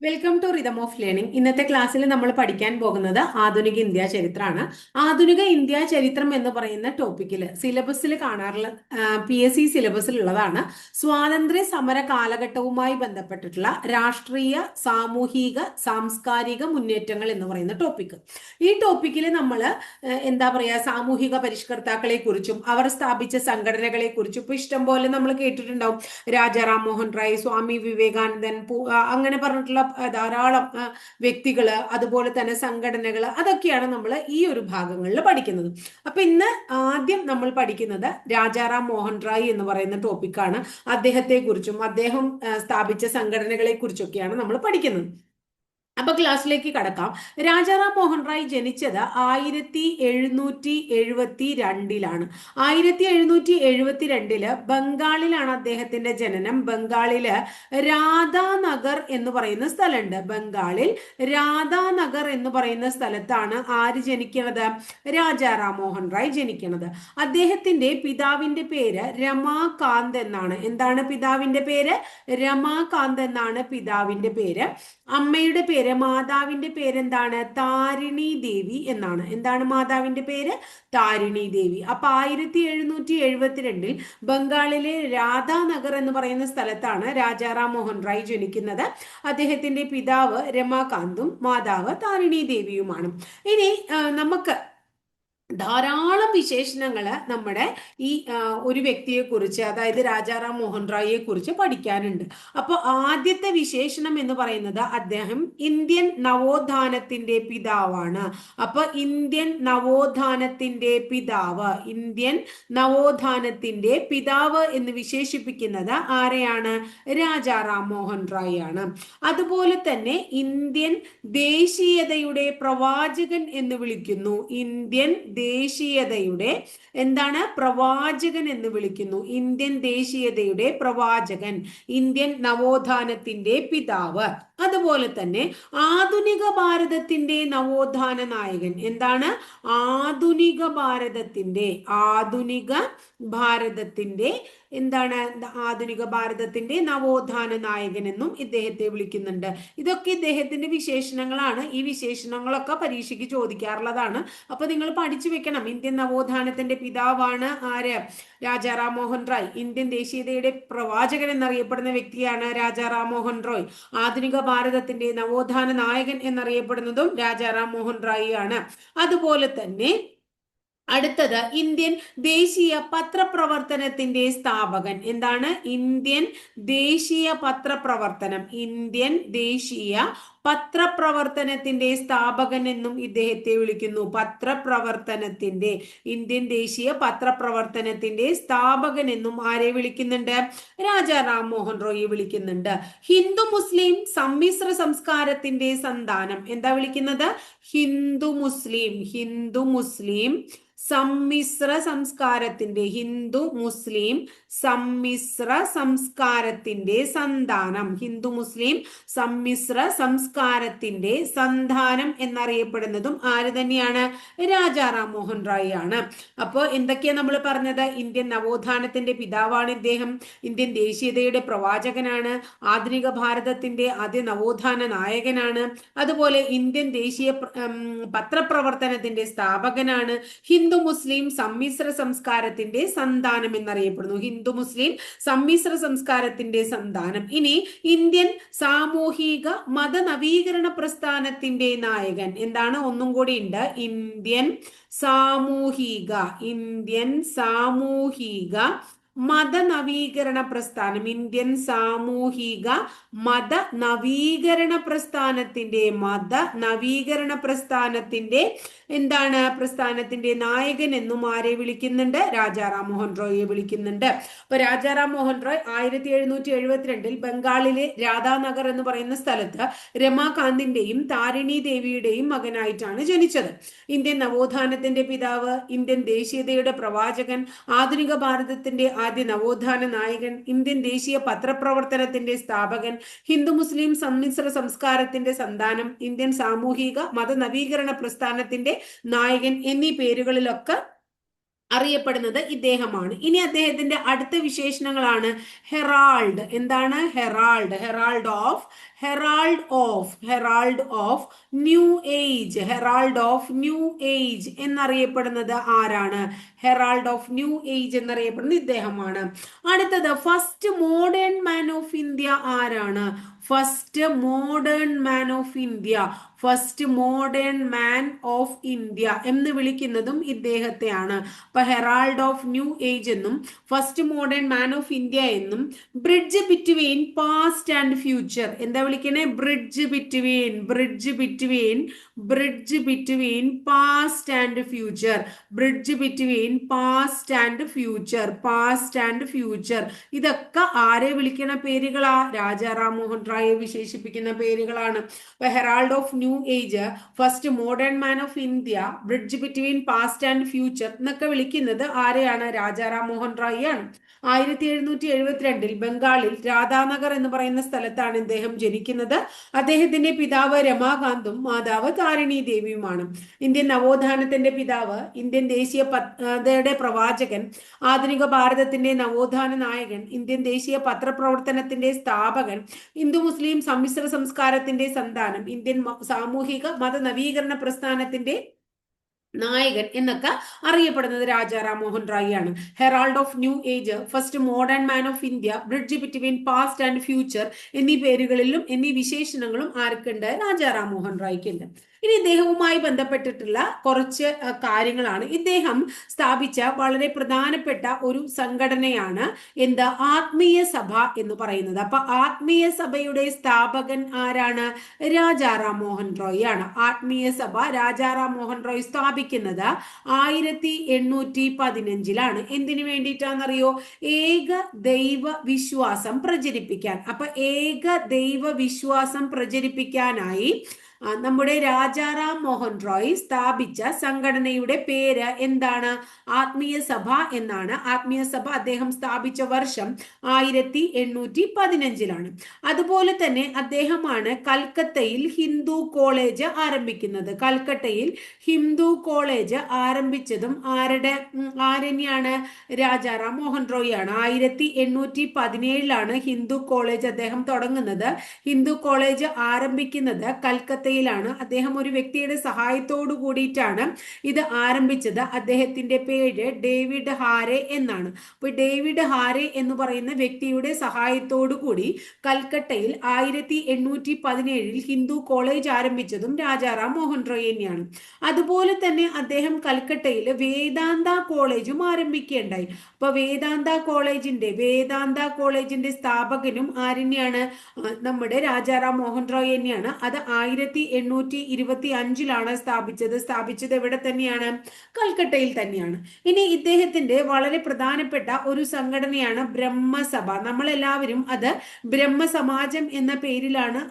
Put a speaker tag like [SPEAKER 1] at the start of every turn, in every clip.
[SPEAKER 1] Welcome to rhythm of learning ഇന്നത്തെ ക്ലാസ്സിൽ നമ്മൾ പഠിക്കാൻ പോകുന്നത് ആധുനിക ഇന്ത്യ ചരിത്രമാണ്. ആധുനിക ഇന്ത്യ ചരിത്രം എന്ന് പറയുന്ന ടോപ്പിക്കിൽ സിലബസിൽ കാണാറുള്ള പി എസ് സി സിലബസിലുള്ളതാണ് സ്വാതന്ത്ര്യ സമര കാലഘട്ടവുമായി ബന്ധപ്പെട്ടിട്ടുള്ള രാഷ്ട്രീയ സാമൂഹിക സാംസ്കാരിക മുന്നേറ്റങ്ങൾ എന്ന് പറയുന്ന ടോപ്പിക്ക് ഈ ടോപ്പിക്കിൽ നമ്മൾ എന്താ പറയുക സാമൂഹിക പരിഷ്കർത്താക്കളെ കുറിച്ചും അവർ സ്ഥാപിച്ച സംഘടനകളെ കുറിച്ചും ഇപ്പൊ ഇഷ്ടം പോലെ നമ്മൾ കേട്ടിട്ടുണ്ടാവും. രാജാറാം മോഹൻ റായ് സ്വാമി വിവേകാനന്ദൻ അങ്ങനെ പറഞ്ഞിട്ടുള്ള ധാരാളം വ്യക്തികൾ അതുപോലെ തന്നെ സംഘടനകൾ അതൊക്കെയാണ് നമ്മൾ ഈ ഒരു ഭാഗങ്ങളിൽ പഠിക്കുന്നത്. അപ്പൊ ഇന്ന് ആദ്യം നമ്മൾ പഠിക്കുന്നത് രാജാറാം മോഹൻ റായ് എന്ന് പറയുന്ന ടോപ്പിക്കാണ് അദ്ദേഹത്തെ കുറിച്ചും അദ്ദേഹം സ്ഥാപിച്ച സംഘടനകളെ കുറിച്ചൊക്കെയാണ് നമ്മൾ പഠിക്കുന്നത്. അപ്പൊ ക്ലാസ്സിലേക്ക് കടക്കാം. രാജാറാം മോഹൻ റായ് ജനിച്ചത് ആയിരത്തി എഴുന്നൂറ്റി എഴുപത്തി രണ്ടിലാണ് ആയിരത്തി എഴുന്നൂറ്റി എഴുപത്തി രണ്ടിൽ ബംഗാളിലാണ് അദ്ദേഹത്തിന്റെ ജനനം. ബംഗാളിൽ രാധാനഗർ എന്ന് പറയുന്ന സ്ഥലമുണ്ട്. ബംഗാളിൽ രാധാനഗർ എന്ന് പറയുന്ന സ്ഥലത്താണ് ആര് ജനിക്കുന്നത് രാജാറാം മോഹൻ റായ് ജനിക്കുന്നത് അദ്ദേഹത്തിന്റെ പിതാവിന്റെ പേര് രമാകാന്ത് എന്നാണ്. എന്താണ് പിതാവിന്റെ പേര്? രമാകാന്ത് എന്നാണ് പിതാവിന്റെ പേര്. അമ്മയുടെ പേര് മാതാവിന്റെ പേരെന്താണ്? താരിണി ദേവി എന്നാണ്. എന്താണ് മാതാവിന്റെ പേര്? താരിണി ദേവി. അപ്പൊ ആയിരത്തി എഴുന്നൂറ്റി എഴുപത്തിരണ്ടിൽ ബംഗാളിലെ രാധാനഗർ എന്ന് പറയുന്ന സ്ഥലത്താണ് രാജാറാം മോഹൻ റായ് ജനിക്കുന്നത്. അദ്ദേഹത്തിന്റെ പിതാവ് രമാകാന്തും മാതാവ് താരിണി ദേവിയുമാണ്. ഇനി നമുക്ക് ധാരാളം വിശേഷണങ്ങൾ നമ്മുടെ ഈ ഒരു വ്യക്തിയെ കുറിച്ച് അതായത് രാജാറാം മോഹൻ റായിയെ കുറിച്ച് പഠിക്കാനുണ്ട്. അപ്പോൾ ആദ്യത്തെ വിശേഷണം എന്ന് പറയുന്നത് അദ്ദേഹം ഇന്ത്യൻ നവോത്ഥാനത്തിന്റെ പിതാവാണ്. അപ്പൊ ഇന്ത്യൻ നവോത്ഥാനത്തിന്റെ പിതാവ് ഇന്ത്യൻ നവോത്ഥാനത്തിന്റെ പിതാവ് എന്ന് വിശേഷിപ്പിക്കുന്നത് ആരെയാണ്? രാജാറാം മോഹൻ റായ് അതുപോലെ തന്നെ ഇന്ത്യൻ ദേശീയതയുടെ പ്രവാചകൻ എന്ന് വിളിക്കുന്നു. ഇന്ത്യൻ ദേശീയതയുടെ എന്താണ് പ്രവാചകൻ എന്ന് വിളിക്കുന്നു. ഇന്ത്യൻ ദേശീയതയുടെ പ്രവാചകൻ ഇന്ത്യൻ നവോത്ഥാനത്തിന്റെ പിതാവ്. അതുപോലെ തന്നെ ആധുനിക ഭാരതത്തിന്റെ നവോത്ഥാന നായകൻ എന്താണ്? ആധുനിക ഭാരതത്തിന്റെ ആധുനിക ഭാരതത്തിന്റെ എന്താണ് ആധുനിക ഭാരതത്തിന്റെ നവോത്ഥാന നായകൻ എന്നും ഇദ്ദേഹത്തെ വിളിക്കുന്നുണ്ട്. ഇതൊക്കെ ഇദ്ദേഹത്തിന്റെ വിശേഷണങ്ങളാണ്. ഈ വിശേഷണങ്ങളൊക്കെ പരീക്ഷയ്ക്ക് ചോദിക്കാറുള്ളതാണ്. അപ്പൊ നിങ്ങൾ പഠിച്ചു വെക്കണം. ഇന്ത്യൻ നവോത്ഥാനത്തിന്റെ പിതാവാണ് ആര്? രാജാറാം മോഹൻ റോയ്. ഇന്ത്യൻ ദേശീയതയുടെ പ്രവാചകൻ എന്നറിയപ്പെടുന്ന വ്യക്തിയാണ് രാജാറാം മോഹൻ റോയ്. ആധുനിക ഭാരതത്തിന്റെ നവോത്ഥാന നായകൻ എന്നറിയപ്പെടുന്നതും രാജാറാം മോഹൻ റായി ആണ്. അതുപോലെ തന്നെ അടുത്തത് ഇന്ത്യൻ ദേശീയ പത്രപ്രവർത്തനത്തിന്റെ സ്ഥാപകൻ. എന്താണ്? ഇന്ത്യൻ ദേശീയ പത്രപ്രവർത്തനം. ഇന്ത്യൻ ദേശീയ പത്രപ്രവർത്തനത്തിന്റെ സ്ഥാപകൻ എന്നും ഇദ്ദേഹത്തെ വിളിക്കുന്നു. പത്രപ്രവർത്തനത്തിന്റെ ഇന്ത്യൻ ദേശീയ പത്രപ്രവർത്തനത്തിന്റെ സ്ഥാപകൻ എന്നും ആരെ വിളിക്കുന്നുണ്ട്? രാജാ റാം മോഹൻ റോയി വിളിക്കുന്നുണ്ട്. ഹിന്ദു മുസ്ലിം സമ്മിശ്ര സംസ്കാരത്തിന്റെ സന്താനം. എന്താ വിളിക്കുന്നത്? ഹിന്ദു മുസ്ലിം ഹിന്ദു മുസ്ലിം സമ്മിശ്ര സംസ്കാരത്തിന്റെ ഹിന്ദു മുസ്ലിം സമ്മിശ്ര സംസ്കാരത്തിന്റെ സന്താനം. ഹിന്ദു മുസ്ലിം സമ്മിശ്ര സംസ്കാരത്തിന്റെ സന്താനം എന്നറിയപ്പെടുന്നതും ആര് തന്നെയാണ്? രാജാറാം മോഹൻ റായ് ആണ്. അപ്പോൾ എന്തൊക്കെയാ നമ്മൾ പറഞ്ഞത്? ഇന്ത്യൻ നവോത്ഥാനത്തിന്റെ പിതാവാണ് ഇദ്ദേഹം. ഇന്ത്യൻ ദേശീയതയുടെ പ്രവാചകനാണ്. ആധുനിക ഭാരതത്തിന്റെ ആദ്യ നവോത്ഥാന നായകനാണ്. അതുപോലെ ഇന്ത്യൻ ദേശീയ പത്രപ്രവർത്തനത്തിന്റെ സ്ഥാപകനാണ്. ഹിന്ദു മുസ്ലിം സമ്മിശ്ര സംസ്കാരത്തിന്റെ സന്താനം എന്നറിയപ്പെടുന്നു. ഹിന്ദു മുസ്ലിം സമ്മിശ്ര സംസ്കാരത്തിന്റെ സന്താനം. ഇനി ഇന്ത്യൻ സാമൂഹിക മതനവീകരണ പ്രസ്ഥാനത്തിന്റെ നായകൻ എന്താണ്? ഒന്നും കൂടി ഉണ്ട്. ഇന്ത്യൻ സാമൂഹിക ഇന്ത്യൻ സാമൂഹിക മതനവീകരണ പ്രസ്ഥാനം ഇന്ത്യൻ സാമൂഹിക മത നവീകരണ പ്രസ്ഥാനത്തിന്റെ മത നവീകരണ പ്രസ്ഥാനത്തിന്റെ എന്താണ് പ്രസ്ഥാനത്തിന്റെ നായകൻ എന്നും ആരെ വിളിക്കുന്നുണ്ട്? രാജാറാം മോഹൻ റോയിയെ വിളിക്കുന്നുണ്ട്. അപ്പൊ രാജാറാം മോഹൻ റോയ് ആയിരത്തി എഴുന്നൂറ്റി എഴുപത്തിരണ്ടിൽ ബംഗാളിലെ രാധാനഗർ എന്ന് പറയുന്ന സ്ഥലത്ത് രമാകാന്തിന്റെയും താരിണി ദേവിയുടെയും മകനായിട്ടാണ് ജനിച്ചത്. ഇന്ത്യൻ നവോത്ഥാനത്തിന്റെ പിതാവ് ഇന്ത്യൻ ദേശീയതയുടെ പ്രവാചകൻ ആധുനിക ഭാരതത്തിന്റെ ആദ്യ നവോത്ഥാന നായകൻ ഇന്ത്യൻ ദേശീയ പത്രപ്രവർത്തനത്തിന്റെ സ്ഥാപകൻ ഹിന്ദു മുസ്ലിം സമ്മിശ്ര സംസ്കാരത്തിന്റെ സന്താനം ഇന്ത്യൻ സാമൂഹിക മത നവീകരണ പ്രസ്ഥാനത്തിന്റെ നായകൻ എന്നീ പേരുകളിലൊക്കെ അറിയപ്പെടുന്നത് ഇദ്ദേഹമാണ്. ഇനി അദ്ദേഹത്തിന്റെ അടുത്ത വിശേഷണങ്ങളാണ്. ഹെറാൾഡ്. എന്താണ്? Herald. Herald of? Herald of. Herald of new age. Herald of new age എന്നറിയപ്പെടുന്നത് ആരാണ്? ഹെറാൾഡ് ഓഫ് ന്യൂ ഏജ് എന്നറിയപ്പെടുന്നത് ഇദ്ദേഹമാണ്. അടുത്തത് first modern man of India ആരാണ്? First modern man of India first modern man of India എന്ന് വിളിക്കുന്നതും ഇദ്ദേഹത്തെയാണ്. അപ്പൊ ഹെറാൾഡ് ഓഫ് ന്യൂ ഏജ് എന്നും first modern man of India എന്നും bridge between past and future. എന്താ വിളിക്കണേ? Bridge between bridge between bridge between past and future bridge between past and future past and future ഇതൊക്കെ ആരെ വിളിക്കണ പേരുകളാ? രാജാറാം മോഹൻ റായെ വിശേഷിപ്പിക്കുന്ന പേരുകളാണ്. Herald of new age first modern man of India bridge between past and future എന്നൊക്കെ വിളിക്കുന്നത് ആരെയാണ്? രാജാറാം മോഹൻ റായി ആണ് ആയിരത്തി എഴുന്നൂറ്റി എഴുപത്തിരണ്ടിൽ ബംഗാളിൽ രാധാനഗർ എന്ന് പറയുന്ന സ്ഥലത്താണ് ഇദ്ദേഹം ജനിക്കുന്നത്. അദ്ദേഹത്തിന്റെ പിതാവ് രമാകാന്തും മാതാവ് താരിണി ദേവിയുമാണ്. ഇന്ത്യൻ നവോത്ഥാനത്തിന്റെ പിതാവ് ഇന്ത്യൻ ദേശീയ പദ്ധതിയുടെ പ്രവാചകൻ ആധുനിക ഭാരതത്തിന്റെ നവോത്ഥാന നായകൻ ഇന്ത്യൻ ദേശീയ പത്രപ്രവർത്തനത്തിന്റെ സ്ഥാപകൻ ഹിന്ദു മുസ്ലിം സമ്മിശ്ര സംസ്കാരത്തിന്റെ സന്താനം ഇന്ത്യൻ സാമൂഹിക മത നവീകരണ പ്രസ്ഥാനത്തിന്റെ നായകൻ എന്നൊക്കെ അറിയപ്പെടുന്നത് രാജാറാം മോഹൻ റായി ആണ്. Herald of new age first modern man of India bridge between past and future എന്നീ പേരുകളിലും എന്നീ വിശേഷണങ്ങളും ആർക്കുണ്ട്? രാജാറാം മോഹൻ റായിക്കുണ്ട്. ഇനി ഇദ്ദേഹവുമായി ബന്ധപ്പെട്ടിട്ടുള്ള കുറച്ച് കാര്യങ്ങളാണ്. ഇദ്ദേഹം സ്ഥാപിച്ച വളരെ പ്രധാനപ്പെട്ട ഒരു സംഘടനയാണ് എന്ത്? ആത്മീയ സഭ എന്ന് പറയുന്നത്. അപ്പൊ ആത്മീയ സഭയുടെ സ്ഥാപകൻ ആരാണ്? രാജാറാം മോഹൻ റോയ് ആണ്. ആത്മീയ സഭ രാജാറാം മോഹൻ റോയ് സ്ഥാപിക്കുന്നത് ആയിരത്തി എണ്ണൂറ്റി പതിനഞ്ചിലാണ്. എന്തിനു വേണ്ടിയിട്ടാണെന്നറിയോ? ഏക ദൈവ വിശ്വാസം പ്രചരിപ്പിക്കാൻ. അപ്പൊ ഏക ദൈവ വിശ്വാസം പ്രചരിപ്പിക്കാനായി നമ്മുടെ രാജാറാം മോഹൻ റോയ് സ്ഥാപിച്ച സംഘടനയുടെ പേര് എന്താണ്? ആത്മീയ സഭ എന്നാണ്. ആത്മീയ സഭ അദ്ദേഹം സ്ഥാപിച്ച വർഷം ആയിരത്തി എണ്ണൂറ്റി പതിനഞ്ചിലാണ്. അതുപോലെ തന്നെ അദ്ദേഹമാണ് കൽക്കത്തയിൽ ഹിന്ദു കോളേജ് ആരംഭിക്കുന്നത്. കൽക്കട്ടയിൽ ഹിന്ദു കോളേജ് ആരംഭിച്ചതും ആരുടെ ആരനെയാണ് രാജാറാം മോഹൻ റോയ് ആണ്. ആയിരത്തി എണ്ണൂറ്റി പതിനേഴിലാണ് ഹിന്ദു കോളേജ് അദ്ദേഹം തുടങ്ങുന്നത്. ഹിന്ദു കോളേജ് ആരംഭിക്കുന്നത് കൽക്കത്ത അവസ്ഥയിലാണ് അദ്ദേഹം ഒരു വ്യക്തിയുടെ സഹായത്തോടു കൂടിയിട്ടാണ് ഇത് ആരംഭിച്ചത്. അദ്ദേഹത്തിന്റെ പേര് ഡേവിഡ് ഹാരെ എന്നാണ്. അപ്പൊ ഡേവിഡ് ഹാരെ എന്ന് പറയുന്ന വ്യക്തിയുടെ സഹായത്തോടു കൂടി കൽക്കട്ടയിൽ ആയിരത്തി എണ്ണൂറ്റി പതിനേഴിൽ ഹിന്ദു കോളേജ് ആരംഭിച്ചതും രാജാറാം മോഹൻ റോയ് തന്നെയാണ്. അതുപോലെ തന്നെ അദ്ദേഹം കൽക്കട്ടയിൽ വേദാന്ത കോളേജും ആരംഭിക്കുകയുണ്ടായി. അപ്പൊ വേദാന്ത കോളേജിന്റെ വേദാന്ത കോളേജിന്റെ സ്ഥാപകനും ആരെന്നെയാണ് നമ്മുടെ രാജാറാം മോഹൻ റോയ് തന്നെയാണ്. അത് ആയിരത്തി ആയിരത്തി എണ്ണൂറ്റി ഇരുപത്തി അഞ്ചിലാണ് സ്ഥാപിച്ചത്. സ്ഥാപിച്ചത് എവിടെ തന്നെയാണ്? കൽക്കട്ടയിൽ തന്നെയാണ്. ഇനി ഇദ്ദേഹത്തിന്റെ വളരെ പ്രധാനപ്പെട്ട ഒരു സംഘടനയാണ് ബ്രഹ്മസഭ. നമ്മളെല്ലാവരും അത് ബ്രഹ്മസമാജം എന്ന പേരിലാണ്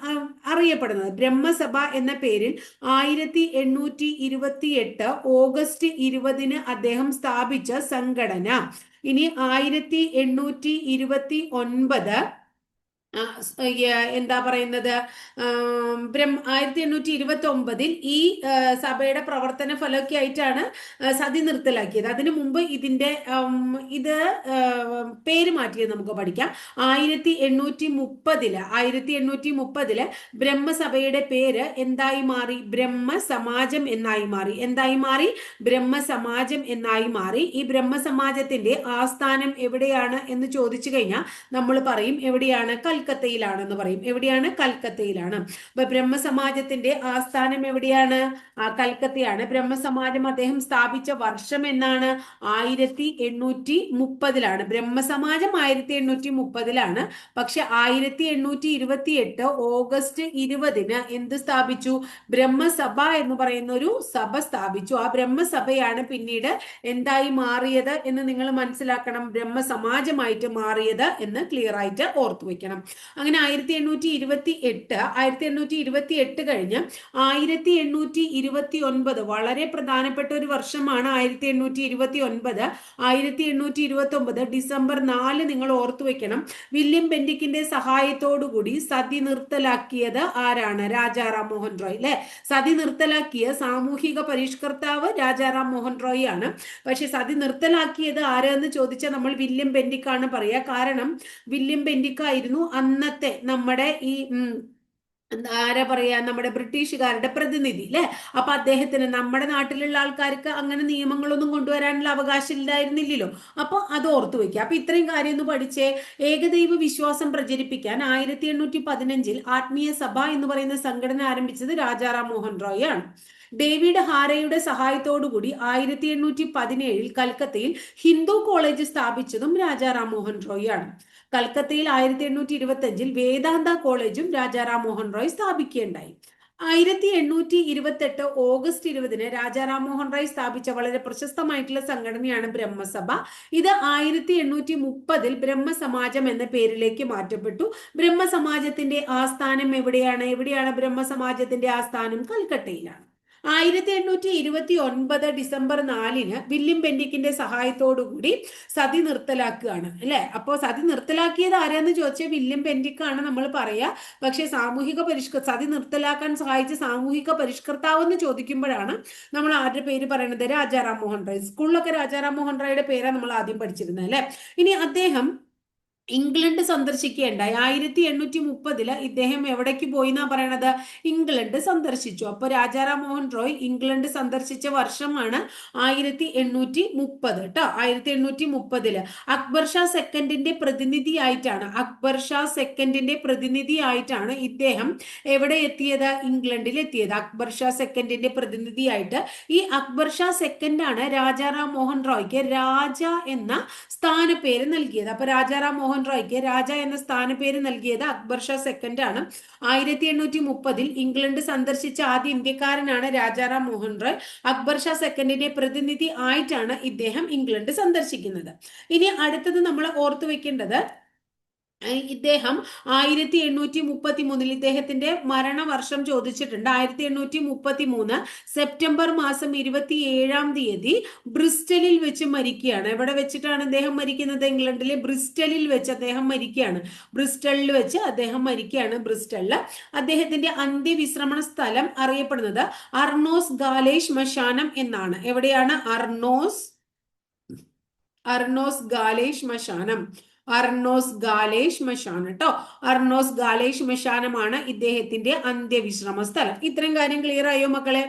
[SPEAKER 1] അറിയപ്പെടുന്നത്. ബ്രഹ്മസഭ എന്ന പേരിൽ ആയിരത്തി എണ്ണൂറ്റി ഇരുപത്തി എട്ട് ഓഗസ്റ്റ് ഇരുപതിന് അദ്ദേഹം സ്ഥാപിച്ച സംഘടന. ഇനി ആയിരത്തി എണ്ണൂറ്റി ഇരുപത്തി ഒൻപത് എന്താ പറയുന്നത്? ബ്രഹ്മ ആയിരത്തി എണ്ണൂറ്റി ഇരുപത്തി ഒമ്പതിൽ ഈ സഭയുടെ പ്രവർത്തന ഫലമൊക്കെ ആയിട്ടാണ് സതി നിർത്തലാക്കിയത്. അതിനു മുമ്പ് ഇതിന്റെ ഇത് പേര് മാറ്റിയത് നമുക്ക് പഠിക്കാം. ആയിരത്തി എണ്ണൂറ്റി മുപ്പതിൽ ആയിരത്തി എണ്ണൂറ്റി മുപ്പതിൽ ബ്രഹ്മസഭയുടെ പേര് എന്തായി മാറി? ബ്രഹ്മ സമാജം എന്നായി മാറി. എന്തായി മാറി? ബ്രഹ്മ സമാജം എന്നായി മാറി. ഈ ബ്രഹ്മ സമാജത്തിന്റെ ആസ്ഥാനം എവിടെയാണ് എന്ന് ചോദിച്ചു കഴിഞ്ഞാൽ നമ്മൾ പറയും എവിടെയാണ്? കൽ കൽക്കത്തയിലാണെന്ന് പറയും. എവിടെയാണ്? കൽക്കത്തയിലാണ്. അപ്പൊ ബ്രഹ്മസമാജത്തിന്റെ ആസ്ഥാനം എവിടെയാണ്? ആ കൽക്കത്തയാണ്. ബ്രഹ്മസമാജം അദ്ദേഹം സ്ഥാപിച്ച വർഷം എന്നാണ്? ആയിരത്തി എണ്ണൂറ്റി മുപ്പതിലാണ് ബ്രഹ്മസമാജം ആയിരത്തി എണ്ണൂറ്റി മുപ്പതിലാണ് പക്ഷെ ആയിരത്തി എണ്ണൂറ്റി ഇരുപത്തി എട്ട് ഓഗസ്റ്റ് ഇരുപതിന് എന്ത് സ്ഥാപിച്ചു? ബ്രഹ്മസഭ എന്ന് പറയുന്ന ഒരു സഭ സ്ഥാപിച്ചു. ആ ബ്രഹ്മസഭയാണ് പിന്നീട് എന്തായി മാറിയത് എന്ന് നിങ്ങൾ മനസ്സിലാക്കണം. ബ്രഹ്മസമാജമായിട്ട് മാറിയത് എന്ന് ക്ലിയർ ആയിട്ട് ഓർത്തു വെക്കണം. അങ്ങനെ ആയിരത്തി എണ്ണൂറ്റി ഇരുപത്തി എട്ട് ആയിരത്തി എണ്ണൂറ്റി ഇരുപത്തി എട്ട് കഴിഞ്ഞ് ആയിരത്തി എണ്ണൂറ്റി ഇരുപത്തി ഒൻപത് വളരെ പ്രധാനപ്പെട്ട ഒരു വർഷമാണ് ആയിരത്തി എണ്ണൂറ്റി ഇരുപത്തി ഒൻപത് ആയിരത്തി എണ്ണൂറ്റി ഇരുപത്തി ഒമ്പത് ഡിസംബർ നാല് നിങ്ങൾ ഓർത്തു വെക്കണം. വില്യം ബെൻഡിക്കിന്റെ സഹായത്തോടുകൂടി സതി നിർത്തലാക്കിയത് ആരാണ്? രാജാറാം മോഹൻ റോയ് അല്ലെ? സതി നിർത്തലാക്കിയ സാമൂഹിക പരിഷ്കർത്താവ് രാജാറാം മോഹൻ റോയ് ആണ്. പക്ഷെ സതി നിർത്തലാക്കിയത് ആരെന്ന് ചോദിച്ചാൽ നമ്മൾ വില്യം ബെൻഡിക്കാണ് പറയുക കാരണം വില്യം ബെൻഡിക്കായിരുന്നു അന്നത്തെ നമ്മുടെ ഈ ആരാ പറയാ നമ്മുടെ ബ്രിട്ടീഷുകാരുടെ പ്രതിനിധി അല്ലെ അപ്പൊ അദ്ദേഹത്തിന് നമ്മുടെ നാട്ടിലുള്ള ആൾക്കാർക്ക് അങ്ങനെ നിയമങ്ങളൊന്നും കൊണ്ടുവരാനുള്ള അവകാശം ഇല്ലായിരുന്നില്ലല്ലോ. അപ്പൊ അത് ഓർത്തു വെക്കുക. അപ്പൊ ഇത്രയും കാര്യം ഒന്ന് പഠിച്ചേ. ഏകദൈവ വിശ്വാസം പ്രചരിപ്പിക്കാൻ ആയിരത്തി എണ്ണൂറ്റി പതിനഞ്ചിൽ ആത്മീയ സഭ എന്ന് പറയുന്ന സംഘടന ആരംഭിച്ചത് രാജാറാം മോഹൻ റോയ് ആണ്. ഡേവിഡ് ഹാരയുടെ സഹായത്തോടുകൂടി ആയിരത്തി എണ്ണൂറ്റി പതിനേഴിൽ കൽക്കത്തയിൽ ഹിന്ദു കോളേജ് സ്ഥാപിച്ചതും രാജാറാം മോഹൻ റോയ് ആണ്. കൽക്കത്തയിൽ ആയിരത്തി എണ്ണൂറ്റി ഇരുപത്തി അഞ്ചിൽ വേദാന്ത കോളേജും രാജാറാം മോഹൻ റോയ് സ്ഥാപിക്കുകയുണ്ടായി. ആയിരത്തി എണ്ണൂറ്റി ഇരുപത്തെട്ട് ഓഗസ്റ്റ് ഇരുപതിന് രാജാറാം മോഹൻ റോയ് സ്ഥാപിച്ച വളരെ പ്രശസ്തമായിട്ടുള്ള സംഘടനയാണ് ബ്രഹ്മസഭ. ഇത് ആയിരത്തി എണ്ണൂറ്റി മുപ്പതിൽ ബ്രഹ്മസമാജം എന്ന പേരിലേക്ക് മാറ്റപ്പെട്ടു. ബ്രഹ്മസമാജത്തിന്റെ ആസ്ഥാനം എവിടെയാണ്? എവിടെയാണ് ബ്രഹ്മസമാജത്തിന്റെ ആസ്ഥാനം? കൽക്കട്ടയിലാണ്. ആയിരത്തി എണ്ണൂറ്റി ഇരുപത്തി ഒൻപത് ഡിസംബർ നാലിന് വില്യം ബെൻഡിക്കിന്റെ സഹായത്തോടുകൂടി സതി നിർത്തലാക്കുകയാണ് അല്ലെ? അപ്പോൾ സതി നിർത്തലാക്കിയത് ആരാന്ന് ചോദിച്ചാൽ വില്യം ബെൻഡിക്കാണ് നമ്മൾ പറയാ. പക്ഷേ സാമൂഹിക പരിഷ്ക സതി നിർത്തലാക്കാൻ സഹായിച്ച സാമൂഹിക പരിഷ്കർത്താവ് എന്ന് ചോദിക്കുമ്പോഴാണ് നമ്മൾ ആരുടെ പേര് പറയുന്നത് രാജാറാം മോഹൻ റോയ്. സ്കൂളിലൊക്കെ രാജാറാം മോഹൻ റോയുടെ പേരാണ് നമ്മൾ ആദ്യം പഠിച്ചിരുന്നത് അല്ലെ? ഇനി അദ്ദേഹം ഇംഗ്ലണ്ട് സന്ദർശിക്കുകയുണ്ടായി ആയിരത്തി എണ്ണൂറ്റി മുപ്പതിൽ ഇദ്ദേഹം എവിടേക്ക് പോയി എന്നാ പറയണത്? ഇംഗ്ലണ്ട് സന്ദർശിച്ചു. അപ്പൊ രാജാറാം മോഹൻ റോയ് ഇംഗ്ലണ്ട് സന്ദർശിച്ച വർഷമാണ് ആയിരത്തി എണ്ണൂറ്റി മുപ്പത് കേട്ടോ ആയിരത്തി എണ്ണൂറ്റി മുപ്പതിൽ അക്ബർ ഷാ സെക്കൻഡിന്റെ പ്രതിനിധിയായിട്ടാണ് അക്ബർ ഷാ സെക്കൻഡിന്റെ പ്രതിനിധിയായിട്ടാണ് ഇദ്ദേഹം എവിടെ എത്തിയത്? ഇംഗ്ലണ്ടിൽ എത്തിയത് അക്ബർ ഷാ സെക്കൻഡിന്റെ പ്രതിനിധിയായിട്ട് ഈ അക്ബർ ഷാ സെക്കൻഡാണ് രാജാറാം മോഹൻ റോയ്ക്ക് രാജ എന്ന സ്ഥാനപ്പേര് നൽകിയത്. അപ്പൊ രാജാറാം മോഹൻ റോയ്ക്ക് രാജ എന്ന സ്ഥാനപ്പേര് നൽകിയത് അക്ബർ ഷാ സെക്കൻഡ് ആണ്. ആയിരത്തി എണ്ണൂറ്റി മുപ്പതിൽ ഇംഗ്ലണ്ട് സന്ദർശിച്ച ആദ്യ ഇന്ത്യക്കാരനാണ് രാജാറാം മോഹൻ റോയ്. അക്ബർ ഷാ സെക്കൻഡിന്റെ പ്രതിനിധി ആയിട്ടാണ് ഇദ്ദേഹം ഇംഗ്ലണ്ട് സന്ദർശിക്കുന്നത്. ഇനി അടുത്തത് നമ്മൾ ഓർത്തു വെക്കേണ്ടത് ഇദ്ദേഹം ആയിരത്തി എണ്ണൂറ്റി മുപ്പത്തി മൂന്നിൽ ഇദ്ദേഹത്തിന്റെ മരണവർഷം ചോദിച്ചിട്ടുണ്ട്. ആയിരത്തി എണ്ണൂറ്റി മുപ്പത്തി മൂന്ന് സെപ്റ്റംബർ മാസം ഇരുപത്തി ഏഴാം തീയതി ബ്രിസ്റ്റലിൽ വെച്ച് മരിക്കുകയാണ്. എവിടെ വെച്ചിട്ടാണ് അദ്ദേഹം മരിക്കുന്നത്? ഇംഗ്ലണ്ടിലെ ബ്രിസ്റ്റലിൽ വെച്ച് അദ്ദേഹം മരിക്കുകയാണ്. ബ്രിസ്റ്റലിൽ വെച്ച് അദ്ദേഹം മരിക്കുകയാണ്. ബ്രിസ്റ്റലിൽ അദ്ദേഹത്തിന്റെ അന്ത്യവിശ്രമണ സ്ഥലം അറിയപ്പെടുന്നത് അർണോസ് ഗാലേഷ് മശാനം എന്നാണ്. എവിടെയാണ്? അർണോസ് അർണോസ് ഗാലേഷ് ശ്മശാനം അർണോസ് ഗാലേഷ് ശ്മശാനം കേട്ടോ അർണോസ് ഗാലേഷ് ശ്മശാനമാണ് ഇദ്ദേഹത്തിന്റെ അന്ത്യവിശ്രമ സ്ഥലം ഇത്രയും കാര്യം ക്ലിയർ ആയോ മക്കളെ?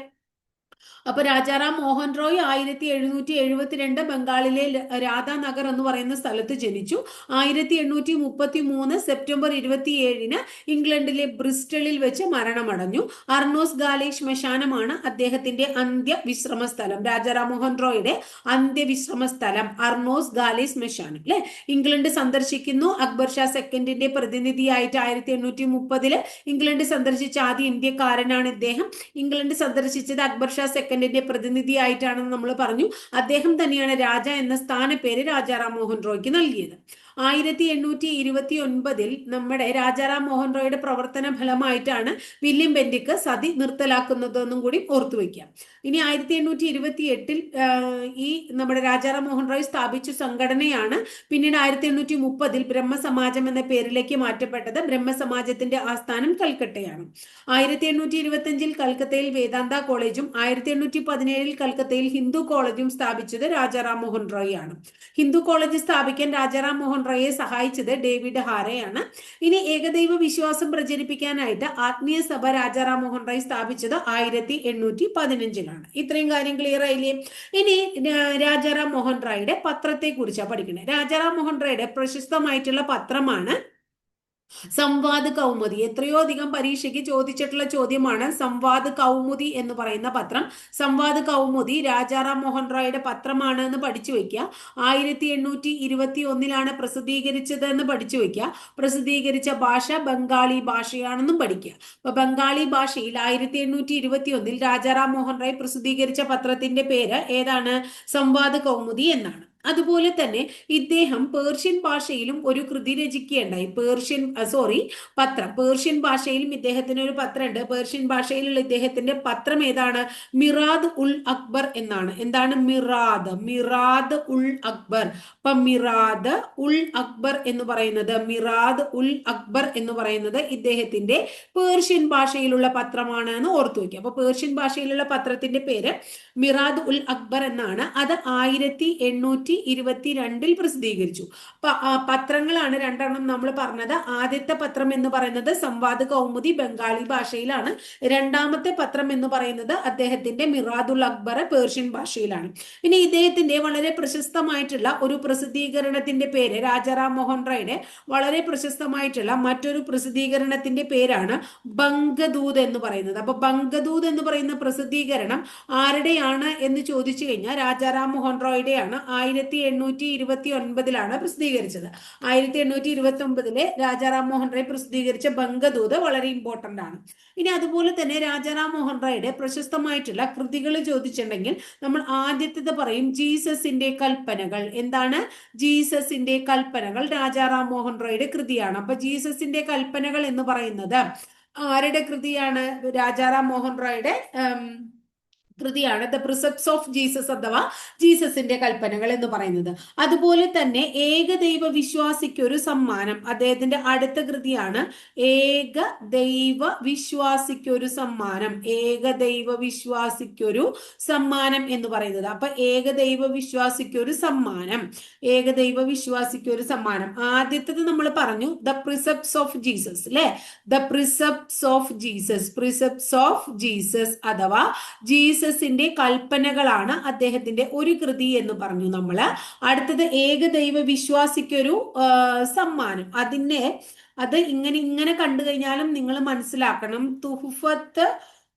[SPEAKER 1] അപ്പൊ രാജാറാം മോഹൻ റോയ് ആയിരത്തി എഴുന്നൂറ്റി എഴുപത്തിരണ്ട് ബംഗാളിലെ രാധാനഗർ എന്ന് പറയുന്ന സ്ഥലത്ത് ജനിച്ചു. ആയിരത്തി എണ്ണൂറ്റി മുപ്പത്തി മൂന്ന് സെപ്റ്റംബർ ഇരുപത്തിയേഴിന് ഇംഗ്ലണ്ടിലെ ബ്രിസ്റ്റളിൽ വെച്ച് മരണമടഞ്ഞു. അർണോസ് ഗാലി ശ്മശാനമാണ് അദ്ദേഹത്തിന്റെ അന്ത്യ വിശ്രമ സ്ഥലം രാജാറാം മോഹൻ റോയുടെ അന്ത്യവിശ്രമ സ്ഥലം അർണോസ് ഗാലി ശ്മശാനം അല്ലെ ഇംഗ്ലണ്ട് സന്ദർശിക്കുന്നു. അക്ബർ ഷാ സെക്കൻഡിന്റെ പ്രതിനിധിയായിട്ട് ആയിരത്തി എണ്ണൂറ്റി മുപ്പതിൽ ഇംഗ്ലണ്ട് സന്ദർശിച്ച ആദ്യ ഇന്ത്യക്കാരനാണ് ഇദ്ദേഹം. ഇംഗ്ലണ്ട് സന്ദർശിച്ചത് അക്ബർ ഷാ സെക്കൻഡ് സെക്കൻഡിന്റെ പ്രതിനിധിയായിട്ടാണെന്ന് നമ്മൾ പറഞ്ഞു. അദ്ദേഹം തന്നെയാണ് രാജ എന്ന സ്ഥാനപ്പേര് രാജാറാം മോഹൻ റോയ്ക്ക് നൽകിയത്. ആയിരത്തി എണ്ണൂറ്റി ഇരുപത്തി ഒൻപതിൽ നമ്മുടെ രാജാറാം മോഹൻ റോയുടെ പ്രവർത്തന ഫലമായിട്ടാണ് വില്യം ബെൻഡിക്ക് സതി നിർത്തലാക്കുന്നതെന്നും കൂടി ഓർത്തു വയ്ക്കാം. ഇനി ആയിരത്തി എണ്ണൂറ്റി ഇരുപത്തി എട്ടിൽ ഈ നമ്മുടെ രാജാറാം മോഹൻ റോയ് സ്ഥാപിച്ച സംഘടനയാണ് പിന്നീട് ആയിരത്തി എണ്ണൂറ്റി മുപ്പതിൽ ബ്രഹ്മസമാജം എന്ന പേരിലേക്ക് മാറ്റപ്പെട്ടത് ബ്രഹ്മസമാജത്തിന്റെ ആസ്ഥാനം കൽക്കട്ടയാണ്. ആയിരത്തി എണ്ണൂറ്റി ഇരുപത്തി അഞ്ചിൽ കൽക്കത്തയിൽ വേദാന്ത കോളേജും ആയിരത്തി എണ്ണൂറ്റി പതിനേഴിൽ കൽക്കത്തയിൽ ഹിന്ദു കോളേജും സ്ഥാപിച്ചത് രാജാറാം മോഹൻ റോയ് ആണ്. ഹിന്ദു കോളേജ് സ്ഥാപിക്കാൻ രാജാറാം മോഹൻ റോയെ സഹായിച്ചത് ഡേവിഡ് ഹാരയാണ്. ഇനി ഏകദൈവ വിശ്വാസം പ്രചരിപ്പിക്കാനായിട്ട് ആത്മീയ സഭ രാജാറാം മോഹൻ റായ് സ്ഥാപിച്ചത് ആയിരത്തി എണ്ണൂറ്റി പതിനഞ്ചിലാണ് ഇത്രയും കാര്യം ക്ലിയർ ആയില്ലേ? ഇനി രാജാറാം മോഹൻ റായുടെ പത്രത്തെ കുറിച്ചാണ് പഠിക്കുന്നത് രാജാറാം മോഹൻ റായുടെ പ്രശസ്തമായിട്ടുള്ള പത്രമാണ് സംവാദ് കൗമുദി. എത്രയോ അധികം പരീക്ഷയ്ക്ക് ചോദിച്ചിട്ടുള്ള ചോദ്യമാണ് സംവാദ് കൗമുദി എന്ന് പറയുന്ന പത്രം. സംവാദ് കൗമുദി രാജാറാം മോഹൻ റായുടെ പത്രമാണ് എന്ന് പഠിച്ചു വെക്കുക ആയിരത്തി എണ്ണൂറ്റി ഇരുപത്തി ഒന്നിലാണ് പ്രസിദ്ധീകരിച്ചത് എന്ന് പഠിച്ചു വെക്കുക പ്രസിദ്ധീകരിച്ച ഭാഷ ബംഗാളി ഭാഷയാണെന്നും പഠിക്കുക. അപ്പൊ ബംഗാളി ഭാഷയിൽ ആയിരത്തി എണ്ണൂറ്റി ഇരുപത്തി ഒന്നിൽ രാജാറാം മോഹൻ റായ് പ്രസിദ്ധീകരിച്ച പത്രത്തിന്റെ പേര് ഏതാണ്? സംവാദ് കൗമുദി എന്നാണ്. അതുപോലെ തന്നെ ഇദ്ദേഹം പേർഷ്യൻ ഭാഷയിലും ഒരു കൃതി രചിക്കുകയുണ്ടായി. പേർഷ്യൻ സോറി പത്രം. പേർഷ്യൻ ഭാഷയിലും ഇദ്ദേഹത്തിന് ഒരു പത്രമുണ്ട്. പേർഷ്യൻ ഭാഷയിലുള്ള ഇദ്ദേഹത്തിന്റെ പത്രം ഏതാണ്? മിറാദ് ഉൾ അക്ബർ എന്നാണ്. എന്താണ് മിറാദ്? മിറാദ് ഉൾ അക്ബർ. അപ്പൊ മിറാദ് ഉൾ അക്ബർ എന്ന് പറയുന്നത് മിറാദ് ഉൽ അക്ബർ എന്ന് പറയുന്നത് ഇദ്ദേഹത്തിന്റെ പേർഷ്യൻ ഭാഷയിലുള്ള പത്രമാണ് എന്ന് ഓർത്തു വയ്ക്കുക അപ്പൊ പേർഷ്യൻ ഭാഷയിലുള്ള പത്രത്തിന്റെ പേര് മിറാദ് ഉൽ അക്ബർ എന്നാണ്. അത് ആയിരത്തി എണ്ണൂറ്റി ഇരുപത്തി രണ്ടിൽ പ്രസിദ്ധീകരിച്ചു പത്രങ്ങളാണ് രണ്ടെണ്ണം നമ്മൾ പറഞ്ഞത്. ആദ്യത്തെ പത്രം എന്ന് പറയുന്നത് സംവാദ് കൗമുദി ബംഗാളി ഭാഷയിലാണ്. രണ്ടാമത്തെ പത്രം എന്ന് പറയുന്നത് അദ്ദേഹത്തിന്റെ മിറാദുൽ അക്ബർ പേർഷ്യൻ ഭാഷയിലാണ്. ഇനി ഇദ്ദേഹത്തിന്റെ വളരെ പ്രശസ്തമായിട്ടുള്ള ഒരു പ്രസിദ്ധീകരണത്തിന്റെ പേര് രാജാറാം മോഹൻ റോയുടെ വളരെ പ്രശസ്തമായിട്ടുള്ള മറ്റൊരു പ്രസിദ്ധീകരണത്തിന്റെ പേരാണ് ബംഗദൂത് എന്ന് പറയുന്നത്. അപ്പൊ ബംഗദൂത് എന്ന് പറയുന്ന പ്രസിദ്ധീകരണം ആരുടെയാണ്? എന്ന് ചോദിച്ചു കഴിഞ്ഞാൽ രാജാറാം മോഹൻ റോയുടെയാണ് ആയിരത്തി എണ്ണൂറ്റി ഇരുപത്തി ഒൻപതിലാണ് പ്രസിദ്ധീകരിച്ചത്. ആയിരത്തി എണ്ണൂറ്റി ഇരുപത്തി ഒമ്പതിലെ രാജാറാം മോഹൻ റോയ് പ്രസിദ്ധീകരിച്ച ബംഗദൂത് വളരെ ഇമ്പോർട്ടന്റ് ആണ്. ഇനി അതുപോലെ തന്നെ രാജാറാം മോഹൻ റോയുടെ പ്രശസ്തമായിട്ടുള്ള കൃതികൾ ചോദിച്ചിട്ടുണ്ടെങ്കിൽ നമ്മൾ ആദ്യത്തേത് പറയും ജീസസിന്റെ കൽപ്പനകൾ. എന്താണ്? ജീസസിന്റെ കൽപ്പനകൾ രാജാറാം മോഹൻ റോയുടെ കൃതിയാണ്. അപ്പൊ ജീസസിന്റെ കൽപ്പനകൾ എന്ന് പറയുന്നത് ആരുടെ കൃതിയാണ്? രാജാറാം മോഹൻ റോയുടെ കൃതിയാണ് ദ പ്രിസെപ്റ്റ്സ് ഓഫ് ജീസസ് അഥവാ ജീസസിന്റെ കൽപ്പനകൾ എന്ന് പറയുന്നത്. അതുപോലെ തന്നെ ഏകദൈവ വിശ്വാസിക്ക് ഒരു സമ്മാനം അദ്ദേഹത്തിന്റെ അടുത്ത കൃതിയാണ് ഏക ദൈവ വിശ്വാസിക്കൊരു സമ്മാനം ഏകദൈവ വിശ്വാസിക്കൊരു സമ്മാനം എന്ന് പറയുന്നത്. അപ്പൊ ഏകദൈവ വിശ്വാസിക്കൊരു സമ്മാനം ഏകദൈവ വിശ്വാസിക്കൊരു സമ്മാനം. ആദ്യത്തത് നമ്മൾ പറഞ്ഞു ദ പ്രിസെപ്റ്റ്സ് ഓഫ് ജീസസ് അല്ലെ the precepts of Jesus precepts of Jesus അഥവാ ജീസസ് ജീസസിന്റെ കൽപ്പനകളാണ് അദ്ദേഹത്തിന്റെ ഒരു കൃതി എന്ന് പറഞ്ഞു നമ്മൾ അടുത്തത് ഏകദൈവ വിശ്വാസിക്കൊരു സമ്മാനം. അതിനെ അത് ഇങ്ങനെ ഇങ്ങനെ കണ്ടു കഴിഞ്ഞാലും നിങ്ങൾ മനസ്സിലാക്കണം. തുഹുഫത്ത്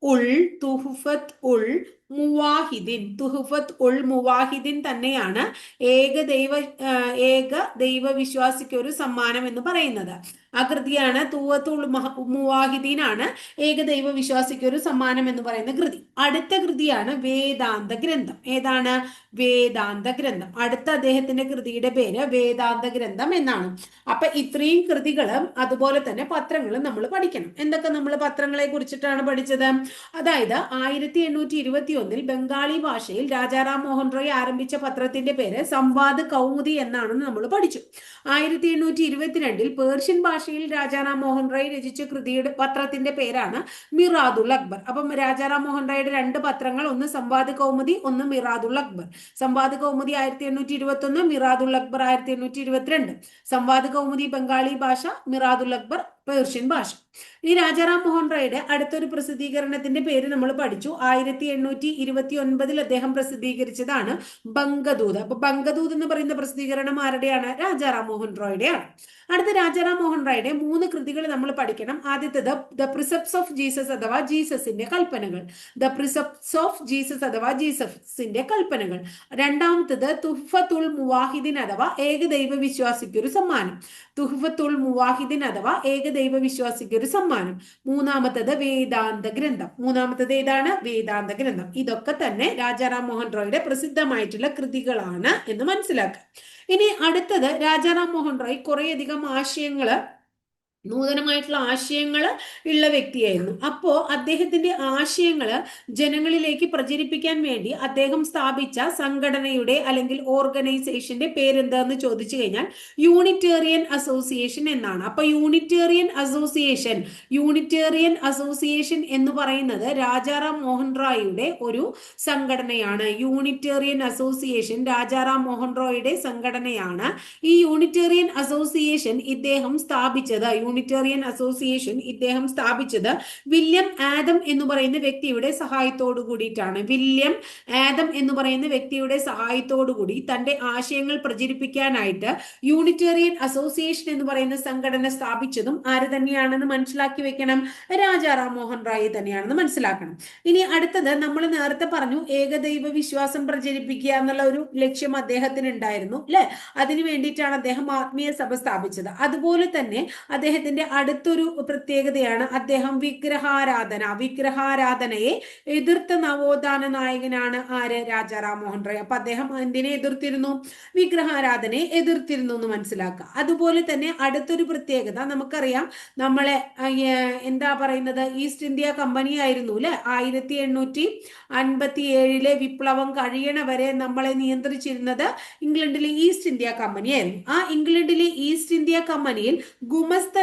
[SPEAKER 1] ഉൾ തുഹുഫത്ത് ഉൾ മുവാഹിദിൻ തുഹുഫത്ത് ഉൾ മുവാഹിദിൻ തന്നെയാണ് ഏക ദൈവ ഏക ദൈവ വിശ്വാസിക്ക് ഒരു സമ്മാനം എന്ന് പറയുന്നത്. ആ കൃതിയാണ് തൂവത്ത് ഉൾ മുവാഹിദീൻ ആണ് ഏകദൈവ വിശ്വാസിക്ക് ഒരു സമ്മാനം എന്ന് പറയുന്ന കൃതി. അടുത്ത കൃതിയാണ് വേദാന്ത ഗ്രന്ഥം. ഏതാണ്? വേദാന്ത ഗ്രന്ഥം. അടുത്ത അദ്ദേഹത്തിന്റെ കൃതിയുടെ പേര് വേദാന്ത ഗ്രന്ഥം എന്നാണ്. അപ്പൊ ഇത്രയും കൃതികളും അതുപോലെ തന്നെ പത്രങ്ങളും നമ്മൾ പഠിക്കണം. എന്തൊക്കെ നമ്മൾ പത്രങ്ങളെ കുറിച്ചിട്ടാണ് പഠിച്ചത്? അതായത് ആയിരത്തി എണ്ണൂറ്റി ഇരുപത്തി ഒന്നിൽ ബംഗാളി ഭാഷയിൽ രാജാറാം മോഹൻ റോയ് ആരംഭിച്ച പത്രത്തിന്റെ പേര് സംവാദ് കൗമുദി എന്നാണെന്ന് നമ്മൾ പഠിച്ചു. ആയിരത്തി എണ്ണൂറ്റി ഇരുപത്തിരണ്ടിൽ പേർഷ്യൻ ഭാഷയിൽ രാജാറാം മോഹൻ റോയ് രചിച്ച കൃതിയുടെ പത്രത്തിന്റെ പേരാണ് മിറാദുൽ അക്ബർ. അപ്പം രാജാറാം മോഹൻ റോയുടെ രണ്ട് പത്രങ്ങൾ ഒന്ന് സംവാദ് കൗമുദി ഒന്ന് മിറാദുൽ അക്ബർ. സംവാദ് കൗമുദി ആയിരത്തി എണ്ണൂറ്റി ഇരുപത്തി ഒന്ന് മിറാദുൽ അക്ബർ ആയിരത്തി എണ്ണൂറ്റി ഇരുപത്തിരണ്ട് സംവാദ് കൗമുദി ബംഗാളി ഭാഷ മിറാദുൽ അക്ബർ പേർഷ്യൻ ഭാഷ. ഈ രാജാറാം മോഹൻ റോയുടെ അടുത്തൊരു പ്രസിദ്ധീകരണത്തിന്റെ പേര് നമ്മൾ പഠിച്ചു. ആയിരത്തി എണ്ണൂറ്റി ഇരുപത്തി ഒൻപതിൽ അദ്ദേഹം പ്രസിദ്ധീകരിച്ചതാണ് ബംഗദൂത്. അപ്പൊ ബംഗദൂത് എന്ന് പറയുന്ന പ്രസിദ്ധീകരണം ആരുടെയാണ്? രാജാറാം മോഹൻ റോയുടെയാണ്. അടുത്ത രാജാറാം മോഹൻ റോയുടെ മൂന്ന് കൃതികൾ നമ്മൾ പഠിക്കണം. ആദ്യത്തേത് ദ പ്രിസെപ്റ്റ്സ് ഓഫ് ജീസസ് അഥവാ ജീസസിന്റെ കൽപ്പനകൾ ദ പ്രിസെപ്റ്റ്സ് ഓഫ് ജീസസ് അഥവാ ജീസസിന്റെ കൽപ്പനകൾ രണ്ടാമത്തത് തുഹ്ഫത്തുൽ മുവാഹിദിൻ അഥവാ ഏകദൈവ വിശ്വാസിക്കൊരു സമ്മാനം തുഹ്ഫത്തുൽ മുവാഹിദിൻ അഥവാ ഏകദൈവ വിശ്വാസിക്ക് ഒരു സമ്മാനം. മൂന്നാമത്തത് വേദാന്ത ഗ്രന്ഥം. മൂന്നാമത്തത് ഏതാണ്? വേദാന്ത ഗ്രന്ഥം. ഇതൊക്കെ തന്നെ രാജാറാം മോഹൻ റോയുടെ പ്രസിദ്ധമായിട്ടുള്ള കൃതികളാണ് എന്ന് മനസ്സിലാക്കുക ഇനി അടുത്തത് രാജാറാം മോഹൻ റോയ് കുറേയധികം ആശയങ്ങൾ നൂതനമായിട്ടുള്ള ആശയങ്ങൾ ഉള്ള വ്യക്തിയായിരുന്നു. അപ്പോ അദ്ദേഹത്തിന്റെ ആശയങ്ങൾ ജനങ്ങളിലേക്ക് പ്രചരിപ്പിക്കാൻ വേണ്ടി അദ്ദേഹം സ്ഥാപിച്ച സംഘടനയുടെ അല്ലെങ്കിൽ ഓർഗനൈസേഷന്റെ പേരെന്താന്ന് ചോദിച്ചു കഴിഞ്ഞാൽ യൂണിറ്റേറിയൻ അസോസിയേഷൻ എന്നാണ്. അപ്പൊ യൂണിറ്റേറിയൻ അസോസിയേഷൻ യൂണിറ്റേറിയൻ അസോസിയേഷൻ എന്ന് പറയുന്നത് രാജാറാം മോഹൻ റോയിയുടെ ഒരു സംഘടനയാണ്. യൂണിറ്റേറിയൻ അസോസിയേഷൻ രാജാറാം മോഹൻ റോയിയുടെ സംഘടനയാണ്. ഈ യൂണിറ്റേറിയൻ അസോസിയേഷൻ ഇദ്ദേഹം സ്ഥാപിച്ചത്. യൂണിറ്റേറിയൻ അസോസിയേഷൻ ഇദ്ദേഹം സ്ഥാപിച്ചത് വില്യം ആദം എന്ന് പറയുന്ന വ്യക്തിയുടെ സഹായത്തോടു കൂടിയിട്ടാണ്. വില്യം ആദം എന്ന് പറയുന്ന വ്യക്തിയുടെ സഹായത്തോടു കൂടി തന്റെ ആശയങ്ങൾ പ്രചരിപ്പിക്കാനായിട്ട് യൂണിറ്റേറിയൻ അസോസിയേഷൻ എന്ന് പറയുന്ന സംഘടന സ്ഥാപിച്ചതും ആര് തന്നെയാണെന്ന് മനസ്സിലാക്കി വെക്കണം? രാജാറാം മോഹൻ റായ് തന്നെയാണെന്ന് മനസ്സിലാക്കണം. ഇനി അടുത്തത് നമ്മൾ നേരത്തെ പറഞ്ഞു ഏകദൈവ വിശ്വാസം പ്രചരിപ്പിക്കുക എന്നുള്ള ഒരു ലക്ഷ്യം അദ്ദേഹത്തിന് ഉണ്ടായിരുന്നു അല്ലെ? അതിനു വേണ്ടിയിട്ടാണ് അദ്ദേഹം ആത്മീയ സഭ സ്ഥാപിച്ചത്. അതുപോലെ തന്നെ അദ്ദേഹം അദ്ദേഹത്തിന്റെ അടുത്തൊരു പ്രത്യേകതയാണ് അദ്ദേഹം വിഗ്രഹാരാധന. വിഗ്രഹാരാധനയെ എതിർത്ത നവോത്ഥാന നായകനാണ് ആര്? രാജാറാം മോഹൻ റോയ്. അപ്പൊ അദ്ദേഹം എന്തിനെ എതിർത്തിരുന്നു? വിഗ്രഹാരാധനയെ എതിർത്തിരുന്നു എന്ന് മനസ്സിലാക്കുക. അതുപോലെ തന്നെ അടുത്തൊരു പ്രത്യേകത നമുക്കറിയാം. നമ്മളെ എന്താ പറയുന്നത്? ഈസ്റ്റ് ഇന്ത്യ കമ്പനി ആയിരുന്നു അല്ലെ? ആയിരത്തി എണ്ണൂറ്റി അൻപത്തി ഏഴിലെ വിപ്ലവം കഴിയണ വരെ നമ്മളെ നിയന്ത്രിച്ചിരുന്നത് ഇംഗ്ലണ്ടിലെ ഈസ്റ്റ് ഇന്ത്യ കമ്പനി ആയിരുന്നു ആ ഇംഗ്ലണ്ടിലെ ഈസ്റ്റ് ഇന്ത്യ കമ്പനിയിൽ